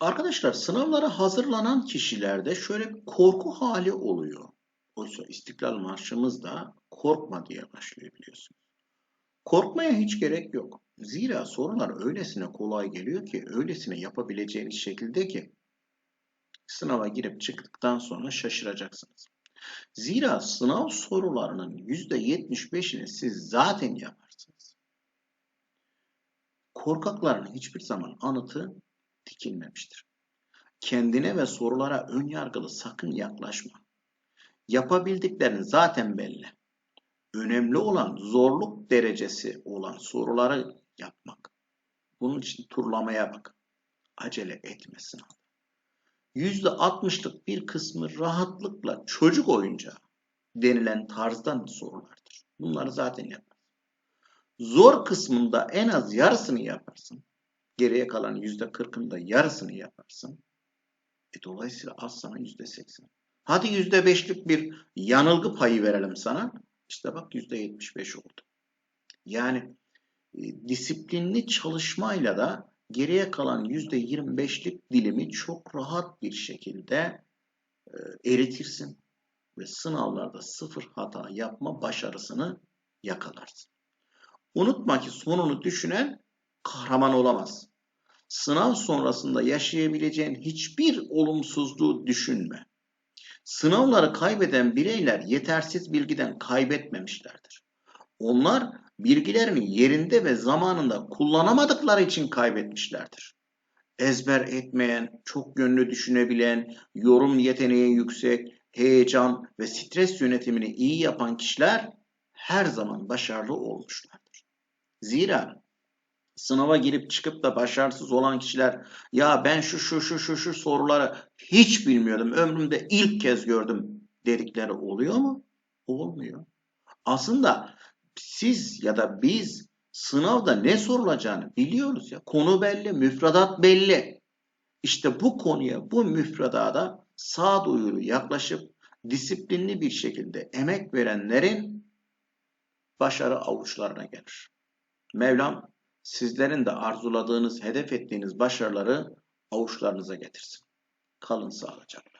Arkadaşlar sınavlara hazırlanan kişilerde şöyle korku hali oluyor. Oysa İstiklal Marşımız da korkma diye başlıyor biliyorsunuz. Korkmaya hiç gerek yok. Zira sorular öylesine kolay geliyor ki, öylesine yapabileceğiniz şekilde ki sınava girip çıktıktan sonra şaşıracaksınız. Zira sınav sorularının %75'ini siz zaten yaparsınız. Korkakların hiçbir zaman anıtı dikilmemiştir. Kendine ve sorulara ön yargılı sakın yaklaşma. Yapabildiklerin zaten belli. Önemli olan zorluk derecesi olan soruları yapmak. Bunun için turlamaya bak. Acele etme sınav. %60'lık bir kısmı rahatlıkla çocuk oyuncağı denilen tarzdan sorulardır. Bunları zaten yapar. Zor kısmında en az yarısını yaparsın. Geriye kalan %40'ın da yarısını yaparsın. E dolayısıyla az sana %80. Hadi %5'lik bir yanılgı payı verelim sana. İşte bak %75 oldu. Yani e, disiplinli çalışmayla da geriye kalan %25'lik dilimi çok rahat bir şekilde e, eritirsin ve sınavlarda sıfır hata yapma başarısını yakalarsın. Unutma ki sonunu düşünen kahraman olamaz. Sınav sonrasında yaşayabileceğin hiçbir olumsuzluğu düşünme. Sınavları kaybeden bireyler yetersiz bilgiden kaybetmemişlerdir. Onlar bilgilerini yerinde ve zamanında kullanamadıkları için kaybetmişlerdir. Ezber etmeyen, çok yönlü düşünebilen, yorum yeteneği yüksek, heyecan ve stres yönetimini iyi yapan kişiler her zaman başarılı olmuşlardır. Zira sınava girip çıkıp da başarısız olan kişiler ya ben şu şu şu şu şu soruları hiç bilmiyordum. Ömrümde ilk kez gördüm dedikleri oluyor mu? Olmuyor. Aslında siz ya da biz sınavda ne sorulacağını biliyoruz ya. Konu belli, müfredat belli. İşte bu konuya, bu müfredada sağduyulu yaklaşıp disiplinli bir şekilde emek verenlerin başarı avuçlarına gelir. Mevlam sizlerin de arzuladığınız, hedef ettiğiniz başarıları avuçlarınıza getirsin. Kalın sağlıcakla.